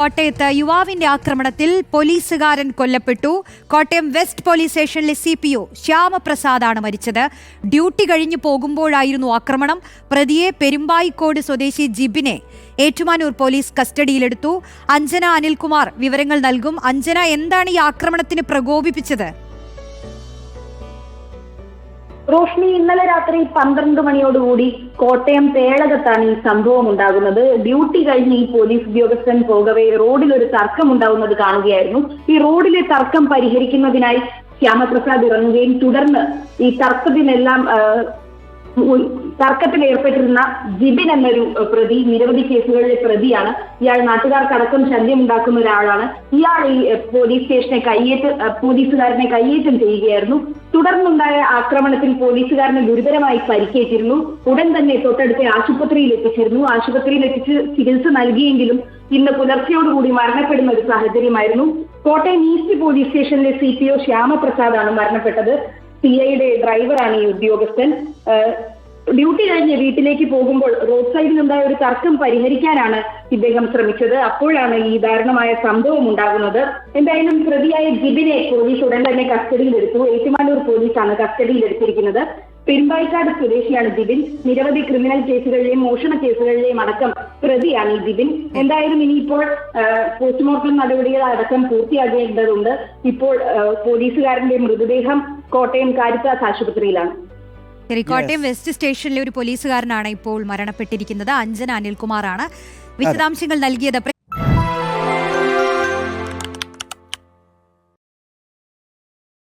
കോട്ടയത്ത് യുവാവിന്റെ ആക്രമണത്തിൽ പോലീസുകാരൻ കൊല്ലപ്പെട്ടു. കോട്ടയം വെസ്റ്റ് പോലീസ് സ്റ്റേഷനിലെ സി പി ഒ ശ്യാമപ്രസാദാണ് മരിച്ചത്. ഡ്യൂട്ടി കഴിഞ്ഞു പോകുമ്പോഴായിരുന്നു ആക്രമണം. പ്രതിയെ പെരുമ്പായിക്കോട് സ്വദേശി ജിബിനെ ഏറ്റുമാനൂർ പോലീസ് കസ്റ്റഡിയിലെടുത്തു. അഞ്ജന അനിൽകുമാർ വിവരങ്ങൾ നൽകും. അഞ്ജന എന്താണ് ഈ ആക്രമണത്തിന് പ്രകോപിപ്പിച്ചത്? റോഷ്നി ഇന്നലെ രാത്രി പന്ത്രണ്ട് മണിയോടുകൂടി കോട്ടയം പേളകത്താണ് ഈ സംഭവം ഉണ്ടാകുന്നത്. ഡ്യൂട്ടി കഴിഞ്ഞ് ഈ പോലീസ് ഉദ്യോഗസ്ഥൻ പോകവേ റോഡിൽ ഒരു തർക്കം ഉണ്ടാകുന്നത് കാണുകയായിരുന്നു. ഈ റോഡിലെ തർക്കം പരിഹരിക്കുന്നതിനായി ശ്യാമപ്രസാദ് ഇറങ്ങുകയും തുടർന്ന് ഈ തർക്കത്തിനെല്ലാം തർക്കത്തിൽ ഏർപ്പെട്ടിരുന്ന ജിബിൻ എന്നൊരു പ്രതി നിരവധി കേസുകളിലെ പ്രതിയാണ്. ഇയാൾ നാട്ടുകാർക്കടക്കം ശല്യമുണ്ടാക്കുന്ന ഒരാളാണ്. ഇയാൾ ഈ പോലീസ് സ്റ്റേഷനെ കയ്യേറ്റ പോലീസുകാരനെ കയ്യേറ്റം ചെയ്യുകയായിരുന്നു. തുടർന്നുണ്ടായ ആക്രമണത്തിൽ പോലീസുകാരനെ ഗുരുതരമായി പരിക്കേറ്റിരുന്നു. ഉടൻ തന്നെ തൊട്ടടുത്ത ആശുപത്രിയിൽ എത്തിച്ചിരുന്നു ആശുപത്രിയിൽ എത്തിച്ച് ചികിത്സ നൽകിയെങ്കിലും ഇന്ന് പുലർച്ചയോടുകൂടി മരണപ്പെടുന്ന ഒരു സാഹചര്യമായിരുന്നു. കോട്ടയം ഈസ്റ്റ് പോലീസ് സ്റ്റേഷനിലെ സി പി ഒ ശ്യാമപ്രസാദാണ് മരണപ്പെട്ടത്. സി ഐയുടെ ഡ്രൈവറാണ് ഈ ഉദ്യോഗസ്ഥൻ. ഡ്യൂട്ടി കഴിഞ്ഞ് വീട്ടിലേക്ക് പോകുമ്പോൾ റോഡ് സൈഡിൽ ഉണ്ടായ ഒരു തർക്കം പരിഹരിക്കാനാണ് ഇദ്ദേഹം ശ്രമിച്ചത്. അപ്പോഴാണ് ഈ ദാരുണമായ സംഭവം ഉണ്ടാകുന്നത്. എന്തായാലും പ്രതിയായ ജിബിനെ പോലീസ് ഉടൻ തന്നെ കസ്റ്റഡിയിലെടുത്തു. ഏറ്റുമാനൂർ പോലീസാണ് കസ്റ്റഡിയിലെടുത്തിരിക്കുന്നത്. പെരുമ്പായിക്കാട് സ്വദേശിയാണ് ജിബിൻ നിരവധി ക്രിമിനൽ കേസുകളിലെയും മോഷണ കേസുകളിലെയും അടക്കം പ്രതിയാണ് ഈ ജിബിൻ എന്തായാലും ഇനിയിപ്പോൾ പോസ്റ്റ്മോർട്ടം നടപടികൾ അടക്കം പൂർത്തിയാകേണ്ടതുണ്ട്. ഇപ്പോൾ പോലീസുകാരന്റെ മൃതദേഹം കോട്ടയം കാരിത്താസ് ആശുപത്രിയിലാണ്. കോട്ടയം വെസ്റ്റ് സ്റ്റേഷനിലെ ഒരു പോലീസുകാരനാണ് ഇപ്പോൾ മരണപ്പെട്ടിരിക്കുന്നത്. അഞ്ജന അനിൽകുമാറാണ്. വിശദാംശങ്ങൾ നൽകിയത്